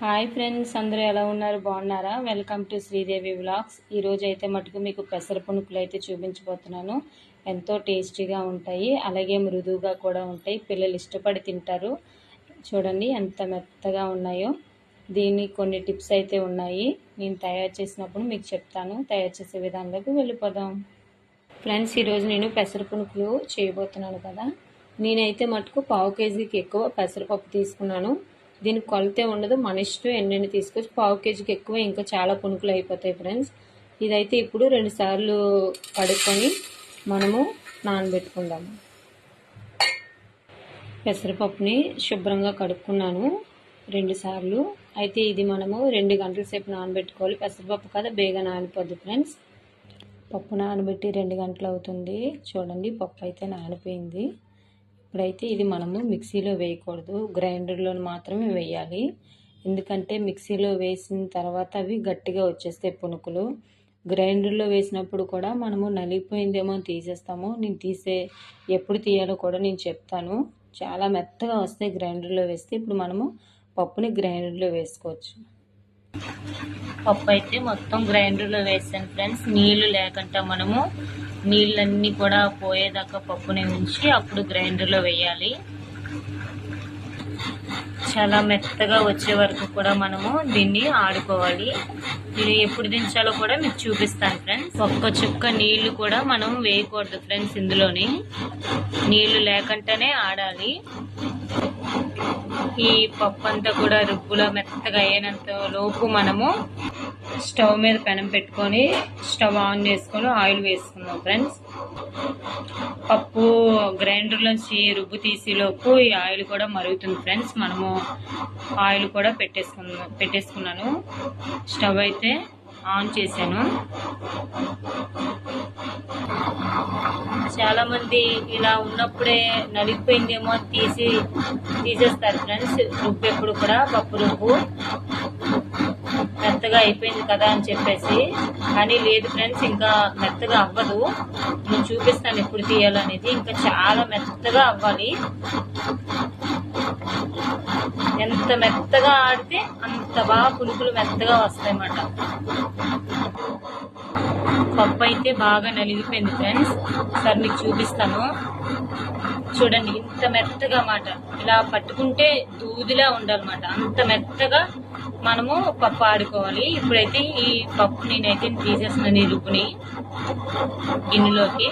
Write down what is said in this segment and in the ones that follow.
Hi friends అందరూ ఎలా ఉన్నారు? బాగున్నారా? Welcome to Sridevi vlogs. ఈరోజు అయితే మటుకు మీకు పెసర పునుకులు అయితే చూపించబోతున్నాను. ఎంతో టేస్టీగా ఉంటాయి. అలాగే మృదువుగా కూడా ఉంటాయి. పిల్లలు ఇష్టపడి తింటారు. చూడండి ఎంత మెత్తగా ఉన్నాయో. దీన్ని కొన్ని టిప్స్ అయితే ఉన్నాయి. నేను తయారు చేసినప్పుడు మీకు చెప్తాను. తయారు చేసే విధానంలోకి వెళ్ళిపోదాం. ఫ్రెండ్స్ ఈరోజు నేను పెసర పునుకులు చేయబోతున్నాను కదా. నేనైతే మటుకు పావు కేజీకి ఎక్కువ పెసరపప్పు తీసుకున్నాను. దీనికి కొలతే ఉండదు. మన ఇష్టం ఎన్నెన్ని తీసుకొచ్చి పావు కేజీకి ఎక్కువ ఇంకా చాలా పునుకులు అయిపోతాయి ఫ్రెండ్స్ ఇదైతే ఇప్పుడు రెండు సార్లు కడుక్కొని మనము నానబెట్టుకుందాము పెసరపప్పుని శుభ్రంగా కడుక్కున్నాను రెండు సార్లు. అయితే ఇది మనము రెండు గంటల సేపు నానబెట్టుకోవాలి. పెసరపప్పు కదా బేగా నానిపోద్ది ఫ్రెండ్స్ పప్పు నానబెట్టి రెండు గంటలు అవుతుంది. చూడండి పప్పు అయితే నానిపోయింది. ఇప్పుడైతే ఇది మనము మిక్సీలో వేయకూడదు. గ్రైండర్లో మాత్రమే వేయాలి. ఎందుకంటే మిక్సీలో వేసిన తర్వాత అవి గట్టిగా వచ్చేస్తాయి పునుకులు. గ్రైండర్లో వేసినప్పుడు కూడా మనము నలిగిపోయిందేమో తీసేస్తాము. నేను తీసే ఎప్పుడు తీయాలో కూడా నేను చెప్తాను. చాలా మెత్తగా వస్తాయి గ్రైండర్లో వేస్తే. ఇప్పుడు మనము పప్పుని గ్రైండర్లో వేసుకోవచ్చు. పప్పు అయితే మొత్తం గ్రైండర్లో వేసాను ఫ్రెండ్స్. నీళ్ళు లేకుండా మనము నీళ్ళన్నీ కూడా పోయేదాకా పప్పుని ఉంచి అప్పుడు గ్రైండర్లో వేయాలి. చాలా మెత్తగా వచ్చే వరకు కూడా మనము దీన్ని ఆడుకోవాలి. ఇది ఎప్పుడు దించాలో కూడా మీకు చూపిస్తాను ఫ్రెండ్స్. ఒక్క చుక్క నీళ్ళు కూడా మనం వేయకూడదు ఫ్రెండ్స్ ఇందులోని. నీళ్ళు లేకుండానే ఆడాలి. ఈ పప్పు అంతా కూడా రుబ్బులో మెత్తగా అయ్యేంత లోపు మనము స్టవ్ మీద పెనం పెట్టుకొని స్టవ్ ఆన్ చేసుకొని ఆయిల్ వేసుకుందాం ఫ్రెండ్స్. పప్పు గ్రైండర్లోంచి రుబ్బు తీసేలోపు ఈ ఆయిల్ కూడా మరుగుతుంది ఫ్రెండ్స్. మనము ఆయిల్ కూడా పెట్టేసుకున్నాం పెట్టేసుకున్నాను. స్టవ్ అయితే ఆన్ చేశాను. చాలా మంది ఇలా ఉన్నప్పుడే నలిగిపోయిందేమో తీసి తీసేస్తారు ఫ్రెండ్స్. రుబ్బు ఎప్పుడు కూడా పప్పు రుబ్బు. మెత్తగా అయిపోయింది కదా అని చెప్పేసి. కానీ లేదు ఫ్రెండ్స్ ఇంకా మెత్తగా అవ్వదు. నేను చూపిస్తాను ఎప్పుడు తీయాలనేది. ఇంకా చాలా మెత్తగా అవ్వాలి. ఎంత మెత్తగా ఆడితే అంత బాగా పులుపులు మెత్తగా వస్తాయన్నమాట. పప్పు అయితే బాగా నలిగిపోయింది ఫ్రెండ్స్. సార్ మీకు చూపిస్తాను. చూడండి ఇంత మెత్తగా మాట ఇలా పట్టుకుంటే దూదిలా ఉండాలన్నమాట. అంత మెత్తగా మనము పప్పు ఆడుకోవాలి. ఇప్పుడైతే ఈ పప్పు నేనైతే తీసేస్తున్నాను ఈ రుబ్బుని గిన్నెలోకి.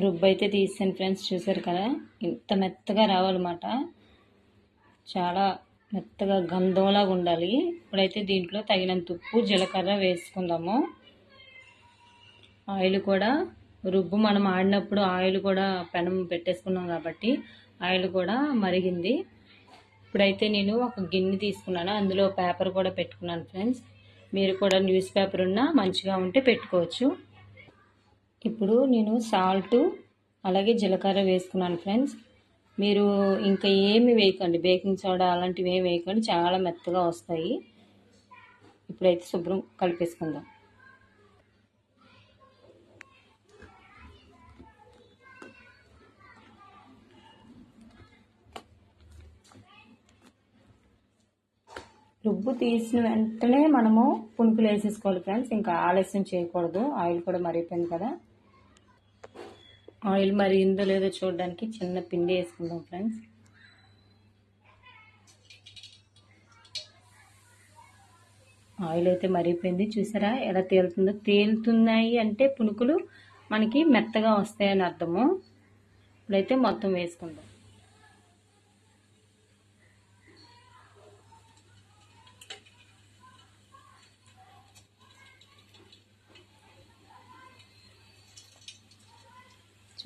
రుబ్బు అయితే తీసాను ఫ్రెండ్స్ చూసారు కదా? ఇంత మెత్తగా రావాలన్నమాట. చాలా మెత్తగా గంధంలాగా ఉండాలి. ఇప్పుడైతే దీంట్లో తగినంత ఉప్పు జీలకర్ర వేసుకుందాము. ఆయిల్ కూడా రుబ్బు మనం ఆడినప్పుడు ఆయిల్ కూడా పెనం పెట్టేసుకున్నాం కాబట్టి ఆయిల్ కూడా మరిగింది. ఇప్పుడైతే నేను ఒక గిన్నె తీసుకున్నాను. అందులో పేపర్ కూడా పెట్టుకున్నాను ఫ్రెండ్స్. మీరు కూడా న్యూస్ పేపర్ ఉన్నా మంచిగా ఉంటే పెట్టుకోవచ్చు. ఇప్పుడు నేను సాల్ట్ అలాగే జీలకర్ర వేసుకున్నాను ఫ్రెండ్స్. మీరు ఇంకా ఏమి వేయకండి. బేకింగ్ సోడా అలాంటివి ఏమి వేయకండి. చాలా మెత్తగా వస్తాయి. ఇప్పుడైతే శుభ్రం కలిపేసుకుందాం. రుబ్బు తీసిన వెంటనే మనము పునుకులు వేసేసుకోవాలి ఫ్రెండ్స్. ఇంకా ఆలస్యం చేయకూడదు. ఆయిల్ కూడా మరిగిపోయింది కదా. ఆయిల్ మరిగిందో లేదో చూడడానికి చిన్న పిండి వేసుకుందాం ఫ్రెండ్స్. ఆయిల్ అయితే మరిగిపోయింది. చూసారా ఎలా తేలుతుందో? తేలుతున్నాయి అంటే పునుకులు మనకి మెత్తగా వస్తాయని అర్థము. ఇప్పుడైతే మొత్తం వేసుకుందాం.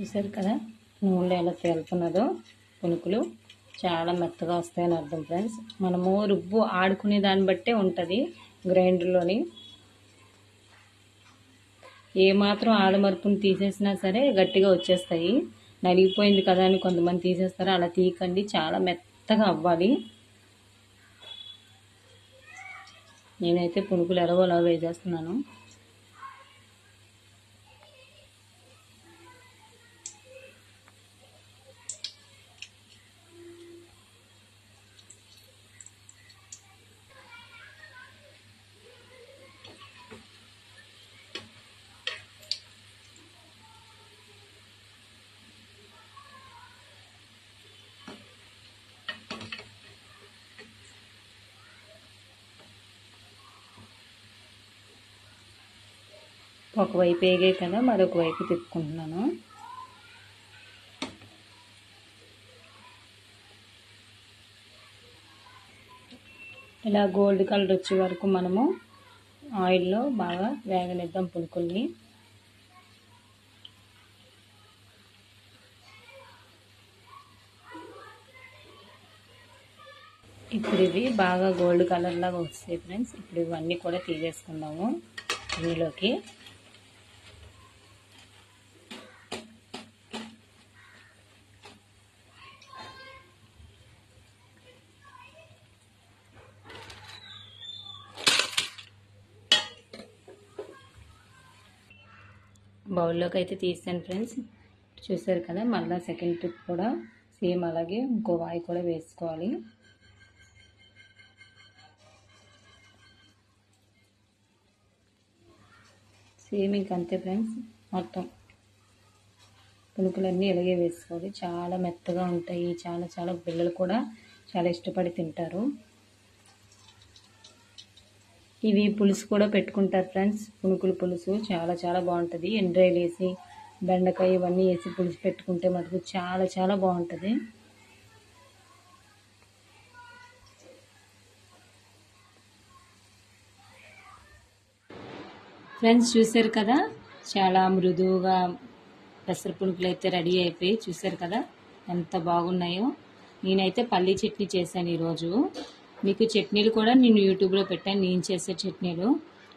చూసారు కదా? నూనెలో ఎలా తేలుతున్నదో పునుకులు చాలా మెత్తగా వస్తాయని అర్థం ఫ్రెండ్స్. మనము రుబ్బు ఆడుకునే దాన్ని బట్టే ఉంటుంది గ్రైండర్లోని. ఏమాత్రం ఆడమరుపుని తీసేసినా సరే గట్టిగా వచ్చేస్తాయి. నలిగిపోయింది కదా అని కొంతమంది తీసేస్తారు. అలా తీయకండి చాలా మెత్తగా అవ్వాలి. నేనైతే పునుకులు ఎరవలా వేసేస్తున్నాను. ఒకవైపు వేగే కదా మరొక వైపు తిప్పుకుంటున్నాను. ఇలా గోల్డ్ కలర్ వచ్చే వరకు మనము ఆయిల్లో బాగా వేగనిద్దాం పులుకుల్ని. ఇప్పుడు ఇవి బాగా గోల్డ్ కలర్ లాగా వస్తాయి ఫ్రెండ్స్. ఇప్పుడు ఇవన్నీ కూడా తీసేసుకుందాము. ఇందులోకి బౌల్లోకి అయితే తీసాను ఫ్రెండ్స్. చూసారు కదా మళ్ళీ సెకండ్ ట్రిప్ కూడా సేమ్ అలాగే ఇంకో వాయి కూడా వేసుకోవాలి. సేమ్ ఇంక అంతే ఫ్రెండ్స్ మొత్తం. పునుకులన్నీ ఇలాగే వేసుకోవాలి. చాలా మెత్తగా ఉంటాయి చాలా చాలా పిల్లలు కూడా చాలా ఇష్టపడి తింటారు. ఇవి పులుసు కూడా పెట్టుకుంటారు ఫ్రెండ్స్. పునుకులు పులుసు చాలా చాలా బాగుంటుంది. ఎండ్రాయిలు వేసి బెండకాయ ఇవన్నీ వేసి పులుసు పెట్టుకుంటే మటుకు చాలా చాలా బాగుంటుంది. ఫ్రెండ్స్ చూశారు కదా? చాలా మృదువుగా పెసర పునుకులు అయితే రెడీ అయిపోయి చూశారు కదా? ఎంత బాగున్నాయో. నేనైతే పల్లీ చట్నీ చేశాను ఈరోజు. మీకు చట్నీలు కూడా నేను యూట్యూబ్లో పెట్టాను. నేను చేసే చట్నీలు.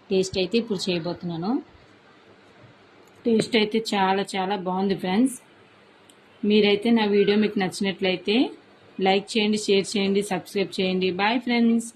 టేస్ట్ అయితే ఇప్పుడు చేయబోతున్నాను. టేస్ట్ అయితే చాలా చాలా బాగుంది ఫ్రెండ్స్. మీరైతే నా వీడియో మీకు నచ్చినట్లయితే లైక్ చేయండి షేర్ చేయండి సబ్స్క్రైబ్ చేయండి. Bye friends.